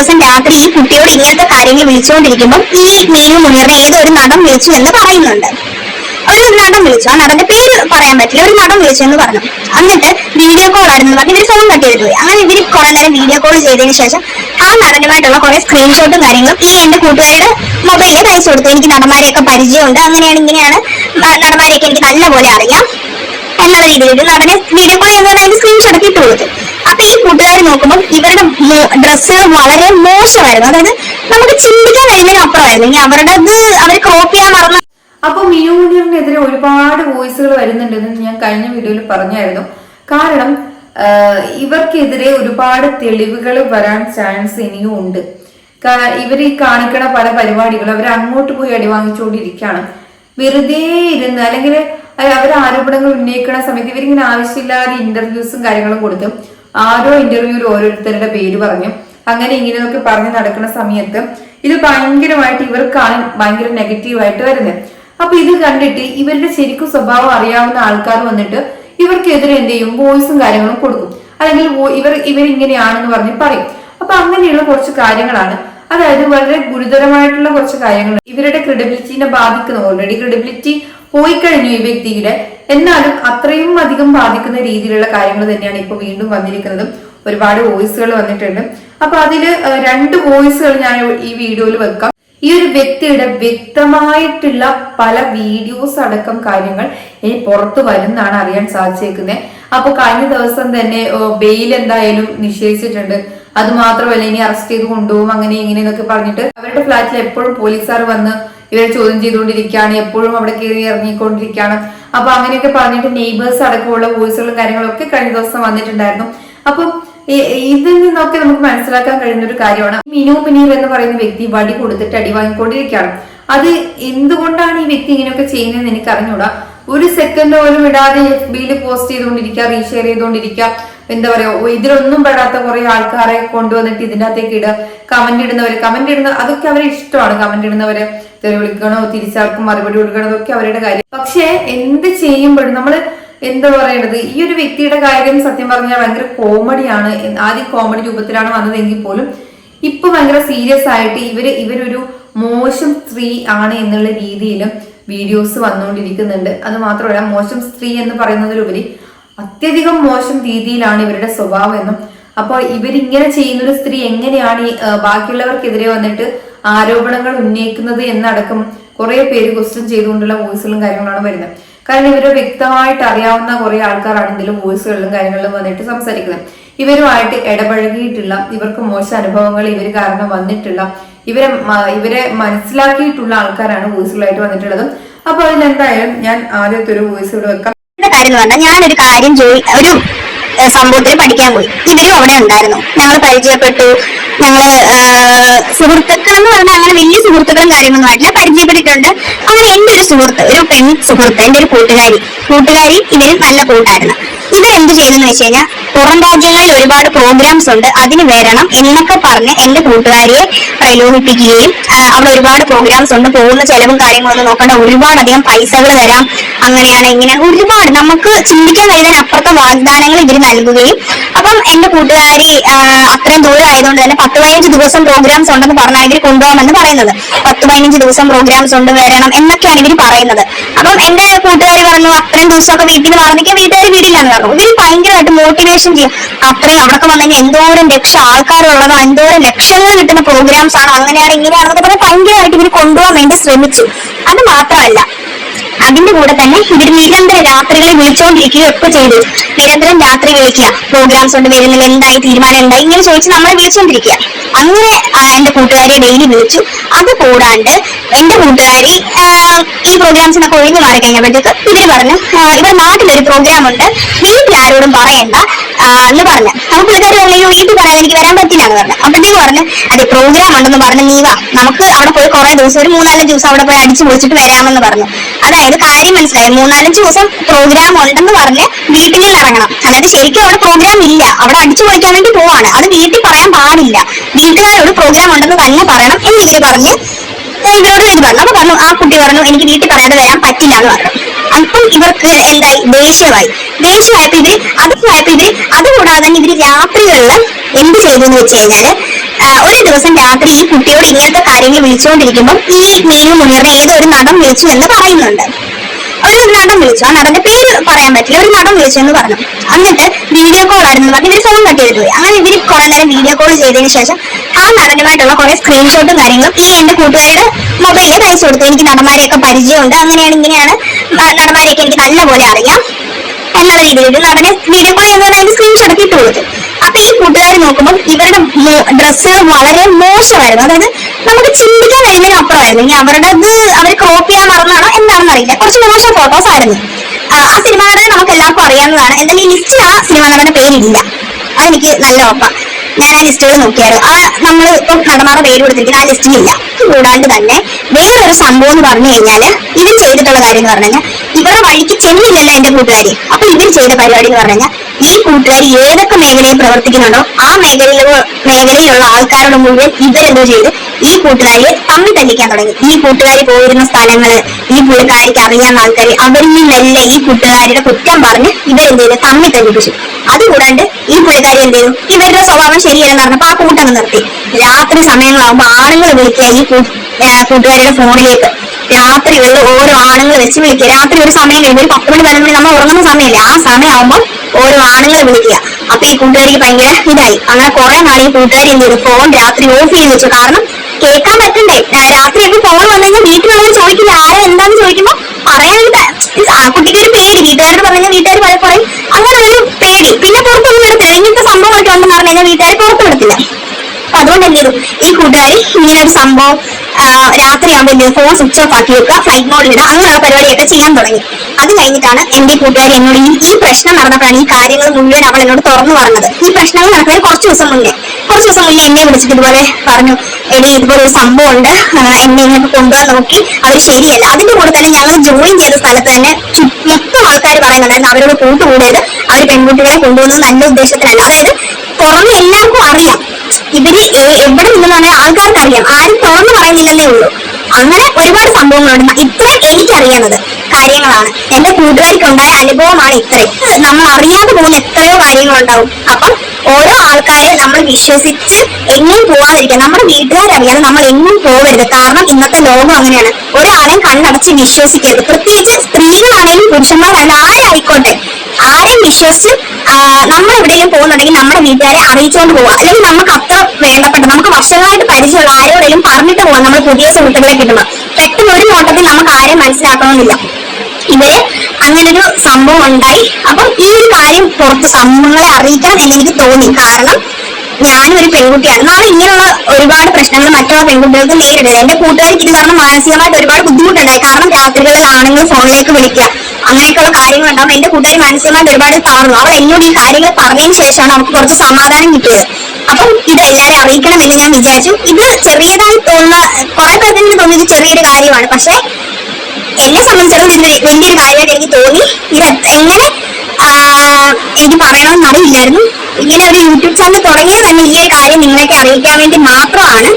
ദിവസം രാത്രി ഈ കുട്ടിയോട് ഇങ്ങനത്തെ കാര്യങ്ങൾ വിളിച്ചുകൊണ്ടിരിക്കുമ്പോൾ ഈ മീനു മുനീറിനെ ഏതോ ഒരു നടൻ വിളിച്ചു എന്ന് പറയുന്നുണ്ട്. ഒരു നടൻ വിളിച്ചു. ആ നടന്റെ പേര് പറയാൻ പറ്റില്ല. ഒരു നടൻ വിളിച്ചു എന്ന് പറഞ്ഞു. എന്നിട്ട് വീഡിയോ കോൾ ആയിരുന്നു. പറഞ്ഞു ഇവർ ഫോൺ കട്ട് ചെയ്തിട്ട് പോയി. അങ്ങനെ ഇവർ കുറെ നേരം വീഡിയോ കോൾ ചെയ്തതിന് ശേഷം ആ നടനുമായിട്ടുള്ള കുറെ സ്ക്രീൻഷോട്ടും കാര്യങ്ങളും ഈ എന്റെ കൂട്ടുകാരുടെ മൊബൈലിൽ അയച്ചു കൊടുത്തു. എനിക്ക് നടന്മാരെയൊക്കെ പരിചയമുണ്ട്. അങ്ങനെയാണ് ഇങ്ങനെയാണ് നടന്മാരെയൊക്കെ എനിക്ക് നല്ലപോലെ അറിയാം എന്നുള്ള രീതിയിൽ നടനെ വീഡിയോ കോൾ ചെയ്യുന്ന സ്ക്രീൻഷോട്ട് ഇട്ട് കൊടുത്തു. കൂട്ടുകാർ നോക്കുമ്പോൾ ഇവരുടെ ഡ്രസ്സുകൾ വളരെ മോശമായിരുന്നു. അതായത് നമുക്ക് ചിന്തിക്കാൻ കഴിയുന്നതിന് അപ്പുറമായിരുന്നു. ഇനി അവരുടെ അവർ ക്രോപ്പ് ചെയ്യാൻ മറന്ന അപ്പൊ മിനു മുനീറിനെതിരെ ഒരുപാട് വോയിസുകൾ വരുന്നുണ്ടെന്ന് ഞാൻ കഴിഞ്ഞ വീഡിയോയിൽ പറഞ്ഞായിരുന്നു. കാരണം ഇവർക്കെതിരെ ഒരുപാട് തെളിവുകൾ വരാൻ ചാൻസ് ഇനിയും ഉണ്ട്. ഇവർ ഈ കാണിക്കണ പല പരിപാടികളും അവർ അങ്ങോട്ട് പോയി അടിവാങ്ങിച്ചുകൊണ്ടിരിക്കുകയാണ് വെറുതെ ഇരുന്ന് അല്ലെങ്കിൽ അവർ ആരോപണങ്ങൾ ഉന്നയിക്കുന്ന സമയത്ത് ഇവരിങ്ങനെ ആവശ്യമില്ലാതെ ഇന്റർവ്യൂസും കാര്യങ്ങളും കൊടുത്ത് ആരോ ഇന്റർവ്യൂവിൽ ഓരോരുത്തരുടെ പേര് പറഞ്ഞു. അങ്ങനെ ഇങ്ങനെയൊക്കെ പറഞ്ഞ് നടക്കുന്ന സമയത്ത് ഇത് ഭയങ്കരമായിട്ട് ഇവർക്കാണ് ഭയങ്കര നെഗറ്റീവായിട്ട് വരുന്നത് അപ്പൊ ഇത് കണ്ടിട്ട് ഇവരുടെ ശരിക്കും സ്വഭാവം അറിയാവുന്ന ആൾക്കാർ വന്നിട്ട് ഇവർക്കെതിരെ എന്ത് ചെയ്യും? വോയിസും കാര്യങ്ങളും കൊടുക്കും. അല്ലെങ്കിൽ ഇവർ ഇവർ ഇങ്ങനെയാണെന്ന് പറഞ്ഞ് പറയും. അപ്പൊ അങ്ങനെയുള്ള കുറച്ച് കാര്യങ്ങളാണ്. അതായത് വളരെ ഗുരുതരമായിട്ടുള്ള കുറച്ച് കാര്യങ്ങൾ ഇവരുടെ ക്രെഡിബിലിറ്റിനെ ബാധിക്കുന്നു ഓൾറെഡി ക്രെഡിബിലിറ്റി പോയി കഴിഞ്ഞു ഈ വ്യക്തിയുടെ എന്നാലും അത്രയും അധികം ബാധിക്കുന്ന രീതിയിലുള്ള കാര്യങ്ങൾ തന്നെയാണ് ഇപ്പൊ വീണ്ടും വന്നിരിക്കുന്നതും. ഒരുപാട് വോയിസുകൾ വന്നിട്ടുണ്ട്. അപ്പൊ അതിൽ രണ്ട് വോയിസുകൾ ഞാൻ ഈ വീഡിയോയിൽ വെക്കാം. ഈ ഒരു വ്യക്തിയുടെ വ്യക്തമായിട്ടുള്ള പല വീഡിയോസ് അടക്കം കാര്യങ്ങൾ ഇനി പുറത്തു വരുന്നാണ് അറിയാൻ സാധിച്ചേക്കുന്നത് അപ്പൊ കഴിഞ്ഞ ദിവസം തന്നെ ബെയിൽ എന്തായാലും നിഷേധിച്ചിട്ടുണ്ട്. അത് മാത്രമല്ല ഇനി അറസ്റ്റ് ചെയ്ത് കൊണ്ടുപോകും അങ്ങനെ ഇങ്ങനെ എന്നൊക്കെ പറഞ്ഞിട്ട് അവരുടെ ഫ്ലാറ്റിൽ എപ്പോഴും പോലീസുകാർ വന്ന് ഇവരെ ചോദ്യം ചെയ്തുകൊണ്ടിരിക്കുകയാണ് എപ്പോഴും അവിടെ കയറി ഇറങ്ങിക്കൊണ്ടിരിക്കുകയാണ്. അപ്പൊ അങ്ങനെയൊക്കെ പറഞ്ഞിട്ട് നെയ്ബേഴ്സ് അടക്കമുള്ള വോയിസുകളും കാര്യങ്ങളും ഒക്കെ കഴിഞ്ഞ ദിവസം വന്നിട്ടുണ്ടായിരുന്നു. അപ്പം ഇതിൽ നിന്നൊക്കെ നമുക്ക് മനസ്സിലാക്കാൻ കഴിയുന്ന ഒരു കാര്യമാണ് മിനു മിനീർ എന്ന് പറയുന്ന വ്യക്തി വടി കൊടുത്തിട്ട് അടി വാങ്ങിക്കൊണ്ടിരിക്കുകയാണ്. അത് എന്തുകൊണ്ടാണ് ഈ വ്യക്തി ഇങ്ങനെയൊക്കെ ചെയ്യുന്നതെന്ന് എനിക്ക് അറിഞ്ഞൂടാ ഒരു സെക്കൻഡ് പോലും ഇടാതെ എഫ് ബിയിൽ പോസ്റ്റ് ചെയ്തുകൊണ്ടിരിക്കുക റീഷെയർ ചെയ്തുകൊണ്ടിരിക്കുക. എന്താ പറയാ ഇതിലൊന്നും പെടാത്ത കുറെ ആൾക്കാരെ കൊണ്ടുവന്നിട്ട് ഇതിന്റെ അകത്തേക്ക് ഇടുക കമന്റ് ഇടുന്നവര് കമന്റ് ഇടുന്ന അതൊക്കെ അവരെ ഇഷ്ടമാണ് കമന്റ് ഇടുന്നവരെ. തെറി വിളിക്കണോ തിരിച്ചാർക്കും മറുപടി കൊടുക്കണോ ഒക്കെ അവരുടെ കാര്യം. പക്ഷേ എന്ത് ചെയ്യുമ്പോഴും നമ്മൾ എന്താ പറയണത്? ഈ ഒരു വ്യക്തിയുടെ കാര്യം സത്യം പറഞ്ഞാൽ ഭയങ്കര കോമഡിയാണ്. ആദ്യം കോമഡി രൂപത്തിലാണ് വന്നതെങ്കിൽ പോലും ഇപ്പൊ ഭയങ്കര സീരിയസ് ആയിട്ട് ഇവർ ഇവരൊരു മോശം സ്ത്രീ ആണ് എന്നുള്ള രീതിയിൽ വീഡിയോസ് വന്നുകൊണ്ടിരിക്കുന്നുണ്ട്. അത് മാത്രമല്ല മോശം സ്ത്രീ എന്ന് പറയുന്നതിലുപരി അത്യധികം മോശം രീതിയിലാണ് ഇവരുടെ സ്വഭാവം എന്നും അപ്പൊ ഇവരിങ്ങനെ ചെയ്യുന്ന ഒരു സ്ത്രീ എങ്ങനെയാണ് ഈ, ബാക്കിയുള്ളവർക്കെതിരെ വന്നിട്ട് ആരോപണങ്ങൾ ഉന്നയിക്കുന്നത് എന്നടക്കം കുറെ പേര് ക്വസ്റ്റ്യൻ ചെയ്തുകൊണ്ടുള്ള വോയിസുകളും കാര്യങ്ങളാണ് വരുന്നത്. കാരണം ഇവരെ വ്യക്തമായിട്ട് അറിയാവുന്ന കുറെ ആൾക്കാരാണ് ഇതിലും വോയിസുകളിലും കാര്യങ്ങളിലും വന്നിട്ട് സംസാരിക്കുന്നത്. ഇവരുമായിട്ട് ഇടപഴകിയിട്ടുള്ള ഇവർക്ക് മോശം അനുഭവങ്ങൾ ഇവർ കാരണം വന്നിട്ടുള്ള ഇവരെ ഇവരെ മനസ്സിലാക്കിയിട്ടുള്ള ആൾക്കാരാണ് വോയിസുകളായിട്ട് വന്നിട്ടുള്ളത്. അപ്പൊ അതിലെന്തായാലും ഞാൻ ആദ്യത്തെ ഒരു വോയിസ് ഇവിടെ വെക്കാം. ഞാനൊരു കാര്യം ഒരു സംഭവത്തിൽ പഠിക്കാൻ പോയി. ഇവരും അവിടെ ഉണ്ടായിരുന്നു. ഞങ്ങൾ പരിചയപ്പെട്ടു. ഞങ്ങൾ ഏഹ്, സുഹൃത്തുക്കൾ എന്ന് പറഞ്ഞാൽ അങ്ങനെ വലിയ സുഹൃത്തുക്കളും കാര്യങ്ങളൊന്നും ആയിട്ടില്ല. പരിചയപ്പെട്ടിട്ടുണ്ട്. അങ്ങനെ എന്റെ ഒരു സുഹൃത്ത് ഒരു പെൺ സുഹൃത്ത് എന്റെ ഒരു കൂട്ടുകാരി. കൂട്ടുകാരി ഇവർ നല്ല കൂട്ടായിരുന്നു. ഇവരെന്ത് ചെയ്തെന്ന് വെച്ച് കഴിഞ്ഞാൽ പുറം രാജ്യങ്ങളിൽ ഒരുപാട് പ്രോഗ്രാംസ് ഉണ്ട്. അതിന് വരണം. എന്നൊക്കെ പറഞ്ഞ് എന്റെ കൂട്ടുകാരിയെ പ്രലോഭിപ്പിക്കുകയും അവിടെ ഒരുപാട് പ്രോഗ്രാംസ് ഉണ്ട്. പോകുന്ന ചെലവും കാര്യങ്ങളൊന്നും നോക്കണ്ട. ഒരുപാടധികം പൈസകൾ തരാം. അങ്ങനെയാണ് ഇങ്ങനെ ഒരുപാട് നമുക്ക് ചിന്തിക്കാൻ കഴിയുന്നതിന് അപ്പുറത്തെ വാഗ്ദാനങ്ങൾ ഇവർ നൽകുകയും അപ്പം എന്റെ കൂട്ടുകാരി അത്രയും ദൂരം ആയതുകൊണ്ട് തന്നെ പത്ത് പതിനഞ്ച് ദിവസം പ്രോഗ്രാംസ് ഉണ്ടെന്ന് പറഞ്ഞാൽ ഇവർ കൊണ്ടുപോകാമെന്ന് പറയുന്നത്. പത്ത് പതിനഞ്ച് ദിവസം പ്രോഗ്രാംസ് ഉണ്ട് വരണം എന്നൊക്കെയാണ് ഇവർ പറയുന്നത്. അപ്പം എന്റെ കൂട്ടുകാരി പറഞ്ഞു അത്രയും ദിവസമൊക്കെ വീട്ടിൽ നിന്ന് പറഞ്ഞിട്ട് വീട്ടുകാർ വീടില്ലാന്ന് പറഞ്ഞു. ഇവർ ഭയങ്കരമായിട്ട് മോട്ടിവേഷൻ ചെയ്യും അത്രയും അവിടെ വന്നു കഴിഞ്ഞാൽ എന്തോരം ലക്ഷം ആൾക്കാരുള്ളതോ എന്തോരം ലക്ഷങ്ങൾ കിട്ടുന്ന പ്രോഗ്രാംസ് ആണ് അങ്ങനെയാണ് ഇങ്ങനെയാണെന്നൊക്കെ പറഞ്ഞ് ഭയങ്കരമായിട്ട് ഇവർ കൊണ്ടുപോകാൻ വേണ്ടി ശ്രമിച്ചു. അത് മാത്രമല്ല അതിന്റെ കൂടെ തന്നെ ഇവർ നിരന്തര രാത്രികളിൽ വിളിച്ചുകൊണ്ടിരിക്കുകയൊക്കെ ചെയ്തു. നിരന്തരം രാത്രി വിളിക്കുക. പ്രോഗ്രാംസ് കൊണ്ട് വരുന്നില്ല എന്തായി തീരുമാനം എന്തായി? ഇങ്ങനെ ചോദിച്ച് നമ്മളെ വിളിച്ചുകൊണ്ടിരിക്കുക അങ്ങനെ എന്റെ കൂട്ടുകാരെ ഡെയിലി വിളിച്ചു. അത് കൂടാണ്ട് എന്റെ കൂട്ടുകാരി ഈ പ്രോഗ്രാംസിനൊക്കെ ഒഴിഞ്ഞു മാറി കഴിഞ്ഞപ്പോഴത്തേക്ക് ഇവർ പറഞ്ഞു ഇവിടെ നാട്ടിലൊരു പ്രോഗ്രാം ഉണ്ട്. വീട്ടിൽ ആരോടും പറയണ്ട. എന്ന് പറഞ്ഞു. അപ്പൊ പുള്ളിക്കാരി പറഞ്ഞു "അയ്യോ, വീട്ടിൽ പറയാൻ എനിക്ക് വരാൻ പറ്റില്ല എന്ന് പറഞ്ഞു. അപ്പോഴത്തേക്ക് പറഞ്ഞു അതെ പ്രോഗ്രാം ഉണ്ടെന്ന് പറഞ്ഞു നീ വാ. നമുക്ക് അവിടെ പോയി കുറെ ദിവസം ഒരു മൂന്നാലഞ്ച് ദിവസം അവിടെ പോയി അടിച്ചു പൊളിച്ചിട്ട് വരാമെന്ന് പറഞ്ഞു. അതായത് കാര്യം മനസ്സിലായി? മൂന്നാലഞ്ച് ദിവസം പ്രോഗ്രാം ഉണ്ടെന്ന് പറഞ്ഞ് വീട്ടിൽ നിന്ന് ഇറങ്ങണം. അതായത് ശരിക്കും അവിടെ പ്രോഗ്രാം ഇല്ല. അവിടെ അടിച്ചു പൊളിക്കാൻ വേണ്ടി പോവാണ്. അത് വീട്ടിൽ പറയാൻ പാടില്ല. വീട്ടുകാരോട് പ്രോഗ്രാം ഉണ്ടെന്ന് തന്നെ പറയണം എന്ന് ഇവർ പറഞ്ഞ് ഇവരോട് ഇത് പറഞ്ഞു. അപ്പൊ പറഞ്ഞു ആ കുട്ടി പറഞ്ഞു എനിക്ക് വീട്ടിൽ പറയാതെ വരാൻ പറ്റില്ല എന്ന് പറഞ്ഞു. അപ്പം ഇവർക്ക് എന്തായി? ദേഷ്യമായി. ദേഷ്യമായപ്പോ ഇവർ ആയപ്പോ ഇവർ അതുകൂടാതെ തന്നെ ഇവർ രാത്രികളിൽ എന്ത് ചെയ്തു എന്ന് വെച്ച് കഴിഞ്ഞാൽ ഒരു ദിവസം രാത്രി ഈ കുട്ടിയോട് ഇങ്ങനത്തെ കാര്യങ്ങൾ വിളിച്ചുകൊണ്ടിരിക്കുമ്പോൾ ഈ മീനു മുനീറിനെ ഏതോ ഒരു നടൻ വിളിച്ചു എന്ന് പറയുന്നുണ്ട്. ഒരു നടൻ വിളിച്ചു. ആ നടന്റെ പേര് പറയാൻ പറ്റില്ല. ഒരു നടൻ വിളിച്ചു എന്ന് പറഞ്ഞു. എന്നിട്ട് വീഡിയോ കോൾ ആയിരുന്നു. പറഞ്ഞ് ഇവർ ഫോൺ കട്ട് പോയി. അങ്ങനെ ഇവർ കുറെ നേരം വീഡിയോ കോൾ ചെയ്തതിന് ശേഷം ആ നടനുമായിട്ടുള്ള കുറെ സ്ക്രീൻഷോട്ടും കാര്യങ്ങളും ഈ എന്റെ കൂട്ടുകാരുടെ മൊബൈലിൽ അയച്ചു കൊടുത്തു. എനിക്ക് നടന്മാരെയൊക്കെ പരിചയമുണ്ട്. അങ്ങനെയാണ് ഇങ്ങനെയാണ് നടന്മാരെയൊക്കെ എനിക്ക് നല്ലപോലെ അറിയാം. എന്നുള്ള രീതിയിൽ നടനെ വീഡിയോ കോൾ അതിന്റെ സ്ക്രീൻഷോട്ട് ഇട്ട് കൊടുത്തു. അപ്പൊ ഈ കൂട്ടുകാർ നോക്കുമ്പോൾ ഇവരുടെ ഡ്രസ്സുകൾ വളരെ മോശമായിരുന്നു. അതായത് നമുക്ക് ചിന്തിക്കാൻ കഴിയുന്നതിന് അപ്പുറമായിരുന്നു. ഇനി അവരുടെ അത് അവർ ക്രോപ്പ് ചെയ്യാൻ മറന്നാണോ എന്താണെന്ന് അറിയില്ല. കുറച്ച് മോശം ഫോട്ടോസ് ആയിരുന്നു. ആ സിനിമ നടനെ നമുക്ക് എല്ലാവർക്കും അറിയാവുന്നതാണ്. എന്തായാലും ഈ ലിസ്റ്റിൽ ആ സിനിമ നടന്റെ പേരില്ല അതെനിക്ക് നല്ല ഉറപ്പ. ഞാൻ ആ ലിസ്റ്റുകൾ നോക്കിയായിരുന്നു ആ നമ്മൾ ഇപ്പം നടന്മാരുടെ പേര് കൊടുത്തിരിക്കുന്ന ആ ലിസ്റ്റിലില്ല കൂടാണ്ട് തന്നെ വേറൊരു സംഭവം എന്ന് പറഞ്ഞു കഴിഞ്ഞാൽ ഇത് ചെയ്തിട്ടുള്ള കാര്യം എന്ന് പറഞ്ഞു കഴിഞ്ഞാൽ ഇവരുടെ വഴിക്ക് ചെന്നില്ലല്ലോ എന്റെ കൂട്ടുകാരി. അപ്പൊ ഇവർ ചെയ്ത പരിപാടി എന്ന് പറഞ്ഞു കഴിഞ്ഞാൽ ഈ കൂട്ടുകാരി ഏതൊക്കെ മേഖലയിൽ പ്രവർത്തിക്കുന്നുണ്ടോ ആ മേഖലയിലുള്ള മേഖലയിലുള്ള ആൾക്കാരോട് മുഴുവൻ ഇവരെന്തോ ചെയ്ത് ഈ കൂട്ടുകാരിയെ തമ്മിൽ തല്ലിക്കാൻ തുടങ്ങി. ഈ കൂട്ടുകാരി പോയിരുന്ന സ്ഥലങ്ങൾ ഈ പുള്ളിക്കാരിക്ക് അറിയാവുന്ന ആൾക്കാർ അവരിൽ നിന്നെല്ലാം ഈ കൂട്ടുകാരുടെ കുറ്റം പറഞ്ഞ് ഇവരെന്ത് ചെയ്ത് തമ്മിൽ തല്ലിപ്പിച്ചു. അതുകൂടാണ്ട് ഈ പുള്ളിക്കാരി എന്ത് ചെയ്തു? ഇവരുടെ സ്വഭാവം ശരിയല്ലെന്ന് പറഞ്ഞപ്പോ ആ കൂട്ടങ്ങ് നിർത്തി. രാത്രി സമയങ്ങളാകുമ്പോ ആണുങ്ങൾ വിളിക്കുക ഈ കൂട്ടുകാരിയുടെ ഫോണിലേക്ക്. രാത്രികളിൽ ഓരോ ആണുങ്ങൾ വെച്ച് വിളിക്കുക. രാത്രി ഒരു സമയം കഴിയുമ്പോൾ ഒരു പത്ത് മണി പതിനൊന്ന് മണി നമ്മൾ ഉറങ്ങുന്ന സമയമില്ലേ. ആ സമയമാകുമ്പോൾ ഓരോ ആണുങ്ങൾ വിളിക്കുക. അപ്പൊ ഈ കൂട്ടുകാരിക്ക് ഭയങ്കര ഇതായി. അങ്ങനെ കുറെ നാൾ ഈ കൂട്ടുകാരി എന്ത് ചെയ്തു? ഫോൺ രാത്രി ഓഫ് ചെയ്ത് വെച്ചു. കാരണം കേൾക്കാൻ പറ്റണ്ടേ. രാത്രി രാത്രിയൊക്കെ ഫോൺ വന്നു കഴിഞ്ഞാൽ ചോദിക്കില്ല. ആരോ എന്താന്ന് ചോദിക്കുമ്പോ പറയാനൊരു കുട്ടിക്ക് ഒരു പേടി. വീട്ടുകാരോട് പറഞ്ഞു വീട്ടുകാർ പറയും അങ്ങനെ ഒരു പേടി. പിന്നെ പുറത്തൊന്നും വിടത്തില്ല ഇങ്ങനത്തെ സംഭവങ്ങളൊക്കെ ഉണ്ടെന്ന് പറഞ്ഞു കഴിഞ്ഞാൽ വീട്ടുകാർ പുറത്ത് വിടത്തില്ല. അപ്പൊ അതുകൊണ്ട് ഈ കൂട്ടുകാരി ഇങ്ങനെ ഒരു സംഭവം രാത്രിയാകുമ്പോൾ എന്ത് ഫോൺ സ്വിച്ച് ഓഫ് ആക്കി വെക്കുക ഫ്ലൈറ്റ് മോഡിൽ ഇടുക അങ്ങനെയുള്ള പരിപാടിയൊക്കെ ചെയ്യാൻ തുടങ്ങി. അത് കഴിഞ്ഞിട്ടാണ് എന്റെ കൂട്ടുകാരി എന്നോട് ഈ ഈ പ്രശ്നം നടന്നപ്പോഴാണ് ഈ കാര്യങ്ങൾ മുഴുവൻ അവൾ എന്നോട് തുറന്നു പറഞ്ഞത്. ഈ പ്രശ്നങ്ങൾ നടക്കുന്നത് കുറച്ച് ദിവസം മുന്നേ കുറച്ച് ദിവസം മുന്നേ എന്നെ വിളിച്ചിട്ട് ഇതുപോലെ പറഞ്ഞു എടി ഇതുപോലെ ഒരു സംഭവം ഉണ്ട് എന്നെ ഇങ്ങനെ കൊണ്ടുപോകാൻ നോക്കി അവർ ശരിയല്ല. അതിന്റെ കൂടെ തന്നെ ഞങ്ങൾ ജോയിൻ ചെയ്ത സ്ഥലത്ത് തന്നെ മൊത്തം ആൾക്കാർ പറയുന്നുണ്ടായിരുന്നു അവരോട് കൂട്ടുകൂടിയത് അവർ പെൺകുട്ടികളെ കൊണ്ടുപോകുന്നത് നല്ല ഉദ്ദേശത്തിലല്ല. അതായത് പുറമെ എല്ലാവർക്കും അറിയാം ഇവർ എവിടെ നിന്നാണ് ആൾക്കാർക്ക് അറിയാം ആരും തുറന്നു പറയുന്നില്ലെന്നേ ഉള്ളൂ. അങ്ങനെ ഒരുപാട് സംഭവങ്ങളുണ്ട്. ഇത്ര എനിക്കറിയാവുന്നത് കാര്യങ്ങളാണ്. എന്റെ കൂട്ടുകാർക്ക് ഉണ്ടായ അനുഭവമാണ് ഇത്രയും. നമ്മൾ അറിയാതെ പോകുന്ന എത്രയോ കാര്യങ്ങളുണ്ടാവും. അപ്പം ഓരോ ആൾക്കാരെ നമ്മൾ വിശ്വസിച്ച് എങ്ങും പോവാതിരിക്കുക. നമ്മുടെ വീട്ടുകാരറിയാതെ നമ്മൾ എങ്ങും പോകരുത്. കാരണം ഇന്നത്തെ ലോകം അങ്ങനെയാണ്. ഒരാളെയും കണ്ണടച്ച് വിശ്വസിക്കരുത്. പ്രത്യേകിച്ച് സ്ത്രീകളാണെങ്കിലും പുരുഷന്മാരാണെങ്കിലും ആരായിക്കോട്ടെ. ആരെയും വിശ്വസിച്ച് നമ്മൾ എവിടെയെങ്കിലും പോകുന്നുണ്ടെങ്കിൽ നമ്മുടെ വീട്ടുകാരെ അറിയിച്ചുകൊണ്ട് പോകും. അല്ലെങ്കിൽ നമുക്ക് അത്ര വേണ്ടപ്പെട്ട നമുക്ക് വർഷങ്ങളായിട്ട് പരിചയമുള്ള ആരോടെങ്കിലും പറഞ്ഞിട്ട് പോകാം നമ്മൾ പുതിയ സുഹൃത്തുക്കളെ കിട്ടുമ്പോൾ. പെട്ടെന്ന് ഒരു നോട്ടത്തിൽ നമുക്ക് ആരെയും മനസ്സിലാക്കണമെന്നില്ല. ഇവർ അങ്ങനൊരു സംഭവം ഉണ്ടായി. അപ്പം ഈ ഒരു കാര്യം പുറത്ത് സമൂഹങ്ങളെ അറിയിക്കണം എന്ന് എനിക്ക് തോന്നി. കാരണം ഞാനും ഒരു പെൺകുട്ടിയാണ്. നാളെ ഇങ്ങനെയുള്ള ഒരുപാട് പ്രശ്നങ്ങൾ മറ്റുള്ള പെൺകുട്ടികൾക്ക് നേരിടരുത് എന്റെ കൂട്ടുകാർക്ക് ഇത് കാരണം മാനസികമായിട്ട് ഒരുപാട് ബുദ്ധിമുട്ടുണ്ടായി. കാരണം രാത്രികളിൽ ആണുങ്ങൾ ഫോണിലേക്ക് വിളിക്കുക അങ്ങനെയൊക്കെയുള്ള കാര്യങ്ങൾ ഉണ്ടാവും എന്റെ കൂട്ടുകാരി മാനസികമായിട്ട് ഒരുപാട് തളർന്നു. അവൾ എന്നോട് ഈ കാര്യങ്ങൾ പറഞ്ഞതിന് ശേഷമാണ് അവർക്ക് കുറച്ച് സമാധാനം കിട്ടിയത്. അപ്പം ഇത് എല്ലാവരും അറിയിക്കണം എന്ന് ഞാൻ വിചാരിച്ചു. ഇത് ചെറിയതായി തോന്നുന്ന കുറെ പേർക്ക് എനിക്ക് തോന്നിയത് ചെറിയൊരു കാര്യമാണ്. പക്ഷെ എന്നെ സംബന്ധിച്ചിടത്തോളം ഇത് വലിയൊരു കാര്യമായിട്ട് എനിക്ക് തോന്നി. ഇത് എങ്ങനെ എനിക്ക് പറയണമെന്ന് അറിയില്ലായിരുന്നു. ഇങ്ങനെ ഒരു യൂട്യൂബ് ചാനൽ തുടങ്ങിയത് തന്നെ ഈ ഒരു കാര്യം നിങ്ങളെയൊക്കെ അറിയിക്കാൻ വേണ്ടി മാത്രമാണ്.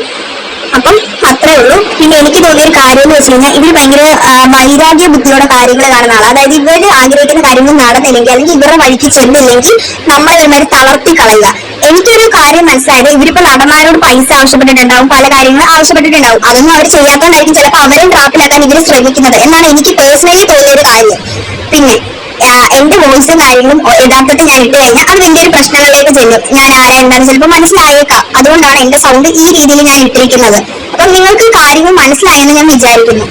അപ്പം അത്രേ ഉള്ളൂ. പിന്നെ എനിക്ക് തോന്നിയ ഒരു കാര്യം എന്ന് വെച്ച് കഴിഞ്ഞാൽ ഇവർ ഭയങ്കര വൈരാഗ്യ ബുദ്ധിയോടെ കാര്യങ്ങൾ കാണുന്ന ആളാണ് അതായത് ഇവർ ആഗ്രഹിക്കുന്ന കാര്യങ്ങൾ നടന്നില്ലെങ്കിൽ അല്ലെങ്കിൽ ഇവരുടെ വഴിക്ക് ചെന്നില്ലെങ്കിൽ നമ്മളെ ഒരുമാതിരി തളർത്തി കളയുക. എനിക്കൊരു കാര്യം മനസ്സിലായത് ഇവരിപ്പോ നടന്മാരോട് പൈസ ആവശ്യപ്പെട്ടിട്ടുണ്ടാവും പല കാര്യങ്ങൾ ആവശ്യപ്പെട്ടിട്ടുണ്ടാവും. അതൊന്നും അവർ ചെയ്യാത്തതായിരിക്കും ചിലപ്പോൾ അവരെ ട്രാപ്പിലാക്കാൻ ഇവർ ശ്രമിക്കുന്നത് എന്നാണ് എനിക്ക് പേഴ്സണലി തോന്നിയ ഒരു കാര്യം. പിന്നെ എന്റെ വോയിസും കാര്യങ്ങളും യഥാർത്ഥത്തിൽ ഞാൻ ഇട്ട് കഴിഞ്ഞാൽ അത് വലിയൊരു പ്രശ്നങ്ങളിലേക്ക് ചെല്ലും. ഞാൻ ആരാ ചിലപ്പോൾ മനസ്സിലായേക്കാം. അതുകൊണ്ടാണ് എന്റെ സൗണ്ട് ഈ രീതിയിൽ ഞാൻ ഇട്ടിരിക്കുന്നത്. അപ്പൊ നിങ്ങൾക്ക് കാര്യങ്ങൾ മനസ്സിലായെന്ന് ഞാൻ വിചാരിക്കുന്നു.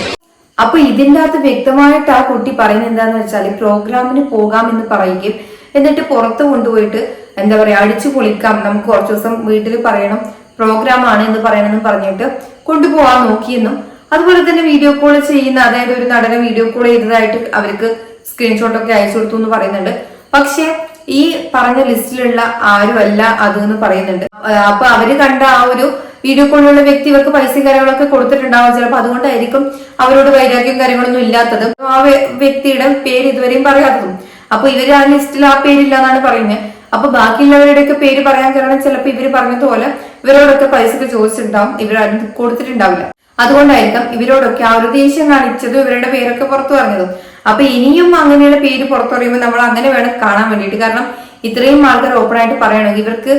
അപ്പൊ ഇതിന്റെ അകത്ത് വ്യക്തമായിട്ട് ആ കുട്ടി പറയുന്നത് എന്താന്ന് വെച്ചാൽ പ്രോഗ്രാമിന് പോകാം എന്ന് പറയുകയും എന്നിട്ട് പുറത്ത് കൊണ്ടുപോയിട്ട് എന്താ പറയാ അടിച്ചു പൊളിക്കാം. നമുക്ക് കുറച്ച് ദിവസം വീട്ടിൽ പറയണം പ്രോഗ്രാമാണ് എന്ന് പറയണമെന്ന് പറഞ്ഞിട്ട് കൊണ്ടുപോകാൻ നോക്കിയെന്നും. അതുപോലെ തന്നെ വീഡിയോ കോൾ ചെയ്യുന്ന അതായത് ഒരു നടനെ വീഡിയോ കോൾ ചെയ്തതായിട്ട് അവർക്ക് സ്ക്രീൻഷോട്ട് ഒക്കെ അയച്ചു കൊടുത്തു എന്ന് പറയുന്നുണ്ട്. പക്ഷെ ഈ പറഞ്ഞ ലിസ്റ്റിലുള്ള ആരുമല്ല അത് എന്ന് പറയുന്നുണ്ട്. അപ്പൊ അവർ കണ്ട ആ ഒരു വീഡിയോ കോളിലുള്ള വ്യക്തി ഇവർക്ക് പൈസയും കാര്യങ്ങളൊക്കെ കൊടുത്തിട്ടുണ്ടാവും. ചിലപ്പോൾ അതുകൊണ്ടായിരിക്കും അവരോട് വൈരാഗ്യം കാര്യങ്ങളൊന്നും ഇല്ലാത്തത്. ആ വ്യ- വ്യക്തിയുടെ പേര് ഇതുവരെയും പറയാത്തതും. അപ്പൊ ഇവർ ആ ലിസ്റ്റിൽ ആ പേരില്ല എന്നാണ് പറയുന്നത്. അപ്പൊ ബാക്കിയുള്ളവരുടെയൊക്കെ പേര് പറയാൻ കാരണം ചിലപ്പോൾ ഇവർ പറഞ്ഞതുപോലെ ഇവരോടൊക്കെ പൈസ ഒക്കെ ചോദിച്ചിട്ടുണ്ടാവും. ഇവർ അത് കൊടുത്തിട്ടുണ്ടാവില്ല. അതുകൊണ്ടായിരിക്കാം ഇവരോടൊക്കെ ആ ഒരു ദേഷ്യം കാണിച്ചതും ഇവരുടെ പേരൊക്കെ പുറത്തു പറഞ്ഞതും. അപ്പൊ ഇനിയും അങ്ങനെയുള്ള പേര് പുറത്തു പറയുമ്പോൾ നമ്മൾ അങ്ങനെ വേണം കാണാൻ വേണ്ടിയിട്ട്. കാരണം ഇത്രയും ആൾക്കാർ ഓപ്പൺ ആയിട്ട് പറയണമെങ്കിൽ ഇവർക്ക്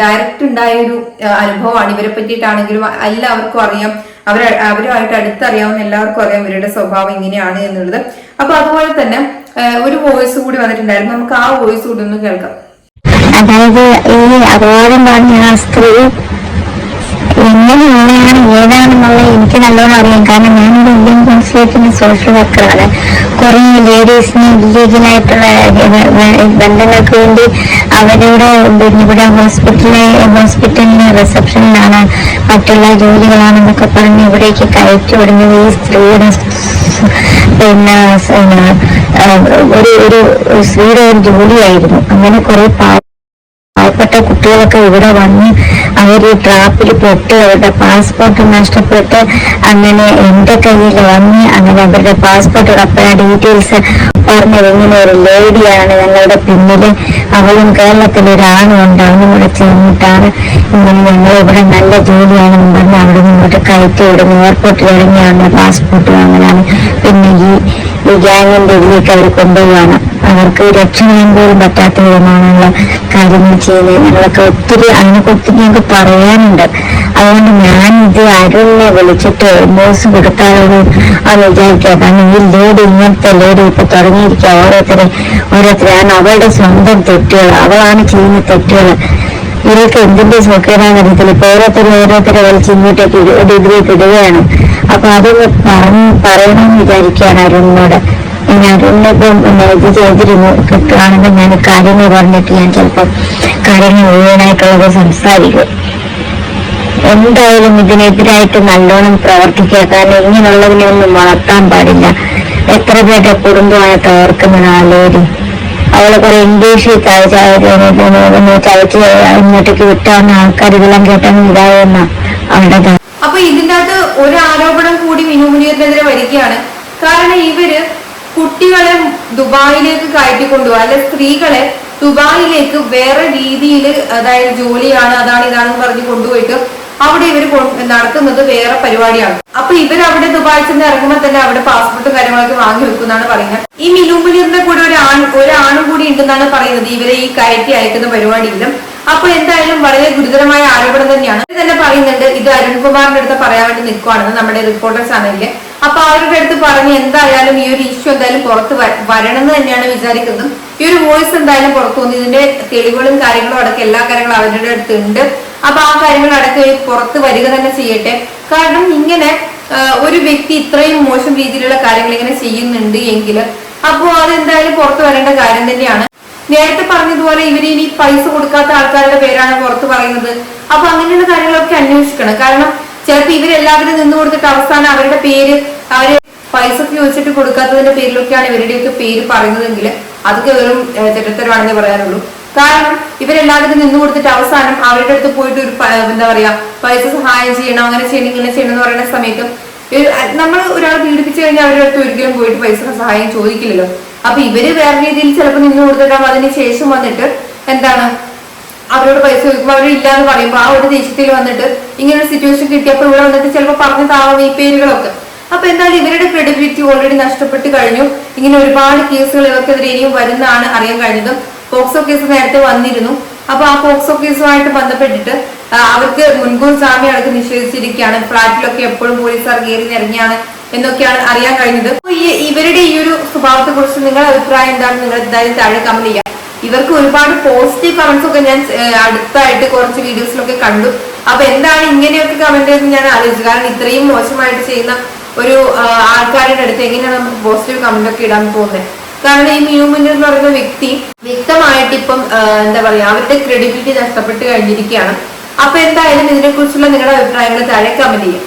ഡയറക്റ്റ് ഉണ്ടായ ഒരു അനുഭവമാണ്. ഇവരെ പറ്റിയിട്ടാണെങ്കിലും എല്ലാവർക്കും അറിയാം. അവർ അവരുമായിട്ട് അടുത്തറിയാവുന്ന എല്ലാവർക്കും അറിയാം ഇവരുടെ സ്വഭാവം ഇങ്ങനെയാണ് എന്നുള്ളത്. അപ്പൊ അതുപോലെ തന്നെ ഒരു വോയിസ് കൂടി വന്നിട്ടുണ്ടായിരുന്നു. നമുക്ക് ആ വോയിസ് കൂടി ഒന്ന് കേൾക്കാം. അതായത് ഈ അപവാദം പറഞ്ഞ ആ സ്ത്രീ എങ്ങനെയാണ് ഏതാണെന്നുള്ളത് എനിക്ക് നല്ലോണം അറിയാം. കാരണം ഞാനൊരു ഇന്ത്യൻ കോൺസുലേറ്റിന് സോഷ്യൽ വർക്കറാണ് കുറെ ലേഡീസിന് ഇല്ലീഗലായിട്ടുള്ള ബന്ധങ്ങൾക്ക് വേണ്ടി അവരുടെ ഇവിടെ ഹോസ്പിറ്റലിലെ ഹോസ്പിറ്റലിലെ റിസപ്ഷനിലാണ് മറ്റുള്ള ജോലികളാണെന്നൊക്കെ പറഞ്ഞ് ഇവിടേക്ക് കയറ്റി വിടുന്നത് ഈ സ്ത്രീയുടെ പിന്നെ ഒരു ഒരു സ്ത്രീയുടെ ഒരു ജോലിയായിരുന്നു. അങ്ങനെ കുറെ പാവ പാവപ്പെട്ട കുട്ടികളൊക്കെ ഇവിടെ വന്ന് അവർ ട്രാപ്പിൽ പെട്ട് അവരുടെ പാസ്പോർട്ട് നഷ്ടപ്പെട്ട് അങ്ങനെ എന്റെ കയ്യിൽ വന്ന് അങ്ങനെ അവരുടെ പാസ്പോർട്ട് അപ്പോഴ ഡീറ്റെയിൽസ് പറഞ്ഞത് ഇങ്ങനെ ഒരു ലേഡിയാണ് ഞങ്ങളുടെ പിന്നിൽ. അവളും കേരളത്തിൽ ഒരാണും ഉണ്ട്. അവനും കൂടെ ചേർന്നിട്ടാണ് ഇങ്ങനെ ഞങ്ങൾ ഇവിടെ നല്ല ജോലിയാണെന്ന് പറഞ്ഞ് അവിടെ നിന്നിട്ട് കയറ്റി വിടുന്നു. എയർപോർട്ടിൽ ഇറങ്ങിയാണ് പാസ്പോർട്ട് വാങ്ങലാണ് പിന്നെ ഈ ഗ്യാങ്ങിന്റെ ഇതിലേക്ക് അവർ കൊണ്ടുപോവാണ്. അവർക്ക് രക്ഷപ്പെടാൻ പോലും പറ്റാത്ത വിധമാണുള്ള കാര്യങ്ങൾ ചെയ്ത് ഞങ്ങളൊക്കെ ഒത്തിരി അതിനൊക്കെ ഒത്തിരി ഞങ്ങൾക്ക് പറയാനുണ്ട്. അതുകൊണ്ട് ഞാൻ ഇത് അരുണിനെ വിളിച്ചിട്ട് ന്യൂസ് കൊടുക്കാതെ അവർ വിചാരിക്കുക കാരണം ഈ ലേഡി ഇങ്ങനത്തെ ലേഡി ഇപ്പൊ തുടങ്ങിയിരിക്കുക. ഓരോരുത്തരെ ഓരോരുത്തരാണ് അവളുടെ സ്വന്തം തെറ്റുകൾ. അവളാണ് ചെയ്യുന്ന തെറ്റുകൾ. ഇവർക്ക് എന്തിന്റെ സുഖേടാന്ന് അറിയത്തില്ല ഇപ്പൊ ഓരോരുത്തരും ഓരോരുത്തരെ വലിച്ച് ഇങ്ങോട്ടേക്ക് ഇട- ഇടുകയാണ്. അപ്പൊ അതൊന്ന് പറഞ്ഞു പറയണമെന്ന് വിചാരിക്കുകയാണ് അരുണിനോട്. ഞാൻ അരുണിനിപ്പം ഇത് ചെയ്തിരുന്നു കിട്ടുകയാണെങ്കിൽ ഞാൻ കാര്യങ്ങൾ പറഞ്ഞിട്ട് ഞാൻ ചിലപ്പോൾ കാര്യങ്ങൾ മുഴുവനായിട്ടുള്ളത് സംസാരിക്കും. എന്തായാലും ഇതിനെതിരായിട്ട് നല്ലോണം പ്രവർത്തിക്കുക. കാരണം ഇങ്ങനെയുള്ളതിനെ ഒന്നും വളർത്താൻ പാടില്ല. എത്ര പേരുടെ കുടുംബമാണ് തകർക്കുന്നത് ആലോചി. അവളെ കുറെ ഇംഗ്ലീഷ് ചവച്ച് ഇങ്ങോട്ടേക്ക് വിട്ടാവുന്ന ആൾക്കാർ ഇതെല്ലാം കേട്ടാൽ ഇതാവുന്ന അവളുടെ. അപ്പൊ ഇതിന്റെ അകത്ത് ഒരു ആരോപണം കൂടി മിനു മുനീറിനെതിരെ വരികയാണ്. കാരണം ഇവർ കുട്ടികളെ ദുബായിലേക്ക് കയറ്റിക്കൊണ്ടുപോകുക അല്ലെ സ്ത്രീകളെ ദുബായിലേക്ക് വേറെ രീതിയിൽ അതായത് ജോലിയാണ് അതാണ് ഇതാണെന്ന് പറഞ്ഞ് കൊണ്ടുപോയിട്ട് അവിടെ ഇവർ നടത്തുന്നത് വേറെ പരിപാടിയാണ്. അപ്പൊ ഇവർ അവിടെ ദുബായിൽ ചെന്ന് ഇറങ്ങുമ്പോൾ തന്നെ അവിടെ പാസ്പോർട്ടും കാര്യങ്ങളൊക്കെ വാങ്ങി വെക്കുന്നതാണ് പറയുന്നത്. ഈ മിനു മുനീറിന്റെ കൂടെ ഒരു ആൺ ഒരാണും കൂടി ഉണ്ടെന്നാണ് പറയുന്നത്. ഇവരെ ഈ കയറ്റി അയക്കുന്ന പരിപാടിയിലും. അപ്പൊ എന്തായാലും വളരെ ഗുരുതരമായ ആരോപണം തന്നെയാണ്. തന്നെ പറയുന്നുണ്ട് ഇത് അരുൺകുമാറിന്റെ അടുത്ത് പറയാൻ വേണ്ടി നിൽക്കുവാണെന്ന് നമ്മുടെ റിപ്പോർട്ടേഴ്സ് ആണെങ്കിൽ. അപ്പൊ അവരുടെ അടുത്ത് പറഞ്ഞ് എന്തായാലും ഈ ഒരു ഇഷ്യൂ എന്തായാലും പുറത്ത് വരണമെന്ന് തന്നെയാണ് വിചാരിക്കുന്നത്. ഈ ഒരു വോയിസ് എന്തായാലും പുറത്തു വന്നു ഇതിന്റെ തെളിവുകളും കാര്യങ്ങളും അടക്കം എല്ലാ കാര്യങ്ങളും അവരുടെ അടുത്ത് ഉണ്ട്. അപ്പൊ ആ കാര്യങ്ങൾ അടക്കം പുറത്ത് വരിക തന്നെ ചെയ്യട്ടെ. കാരണം ഇങ്ങനെ ഒരു വ്യക്തി ഇത്രയും മോശം രീതിയിലുള്ള കാര്യങ്ങൾ ഇങ്ങനെ ചെയ്യുന്നുണ്ട് എങ്കിൽ അപ്പോൾ അതെന്തായാലും പുറത്തു വരേണ്ട കാര്യം തന്നെയാണ്. നേരത്തെ പറഞ്ഞതുപോലെ ഇവർ ഇനി പൈസ കൊടുക്കാത്ത ആൾക്കാരുടെ പേരാണ് പുറത്ത് പറയുന്നത്. അപ്പൊ അങ്ങനെയുള്ള കാര്യങ്ങളൊക്കെ അന്വേഷിക്കണം. കാരണം ചിലപ്പോ ഇവരെല്ലാവരും നിന്ന് കൊടുത്തിട്ട് അവസാനം അവരുടെ പേര് അവർ പൈസ ചോദിച്ചിട്ട് കൊടുക്കാത്തതിന്റെ പേരിലൊക്കെയാണ് ഇവരുടെയൊക്കെ പേര് പറയുന്നതെങ്കിൽ അതൊക്കെ വെറും തെറ്റത്തരമാണെന്ന് പറയാനുള്ളൂ. കാരണം ഇവരെല്ലാവരും നിന്ന് കൊടുത്തിട്ട് അവസാനം അവരുടെ അടുത്ത് പോയിട്ട് ഒരു എന്താ പറയാ പൈസ സഹായം ചെയ്യണം അങ്ങനെ ചെയ്യണം ഇങ്ങനെ ചെയ്യണം എന്ന് പറയുന്ന സമയത്ത് നമ്മൾ ഒരാൾ പീഡിപ്പിച്ചു കഴിഞ്ഞാൽ അവരുടെ അടുത്ത് ഒരിക്കലും പോയിട്ട് പൈസ സഹായം ചോദിക്കില്ലല്ലോ. അപ്പൊ ഇവർ വേറെ രീതിയിൽ ചിലപ്പോൾ നിന്ന് കൊടുത്തിട്ടാവും അതിന് ശേഷം വന്നിട്ട് എന്താണ്? അവരോട് പൈസ ചോദിക്കുമ്പോൾ അവർ ഇല്ലാന്ന് പറയുമ്പോൾ ആ ഒരു ദേഷ്യത്തിൽ വന്നിട്ട് ഇങ്ങനെ ഒരു സിറ്റുവേഷൻ കിട്ടിയപ്പോൾ ഇവിടെ വന്നിട്ട് ചിലപ്പോൾ പറഞ്ഞതാവാം ഈ പേരുകളൊക്കെ. അപ്പൊ എന്തായാലും ഇവരുടെ ക്രെഡിബിലിറ്റി ഓൾറെഡി നഷ്ടപ്പെട്ട് കഴിഞ്ഞു. ഇങ്ങനെ ഒരുപാട് കേസുകൾ ഇവർക്കെതിരെ ഇനിയും വരുന്നതാണ് അറിയാൻ കഴിഞ്ഞത്. പോക്സോ കേസ് നേരത്തെ വന്നിരുന്നു. അപ്പൊ ആ പോക്സോ കേസുമായിട്ട് ബന്ധപ്പെട്ടിട്ട് അവർക്ക് മുൻകൂർ ജാമ്യം അടക്കം നിഷേധിച്ചിരിക്കുകയാണ്. ഫ്ളാറ്റിലൊക്കെ എപ്പോഴും പോലീസുകാർ കയറി നിറങ്ങിയാണ് എന്നൊക്കെയാണ് അറിയാൻ കഴിഞ്ഞത്. ഇവരുടെ ഈ ഒരു സ്വഭാവത്തെ കുറിച്ച് നിങ്ങളുടെ അഭിപ്രായം എന്താണ്? നിങ്ങൾ എന്തായാലും താഴെ കമന്റ് ചെയ്യാം. ഇവർക്ക് ഒരുപാട് പോസിറ്റീവ് കമന്റ്സ് ഒക്കെ ഞാൻ അടുത്തായിട്ട് കുറച്ച് വീഡിയോസിലൊക്കെ കണ്ടു. അപ്പൊ എന്താണ് ഇങ്ങനെയൊക്കെ കമന്റ് ചെയ്തെന്ന് ഞാൻ ആലോചിച്ചു. കാരണം ഇത്രയും മോശമായിട്ട് ചെയ്യുന്ന ഒരു ആൾക്കാരുടെ അടുത്ത് എങ്ങനെയാണ് നമുക്ക് പോസിറ്റീവ് കമന്റ് ഒക്കെ ഇടാൻ പോകുന്നത് കാരണം ഈ മിനു മുന്നിൽ എന്ന് പറയുന്ന വ്യക്തി വ്യക്തമായിട്ട് ഇപ്പം എന്താ പറയാ അവരുടെ ക്രെഡിബിലിറ്റി നഷ്ടപ്പെട്ട് കഴിഞ്ഞിരിക്കുകയാണ്. അപ്പൊ എന്തായാലും ഇതിനെ കുറിച്ചുള്ള നിങ്ങളുടെ അഭിപ്രായങ്ങൾ താഴെ കമന്റ് ചെയ്യാം.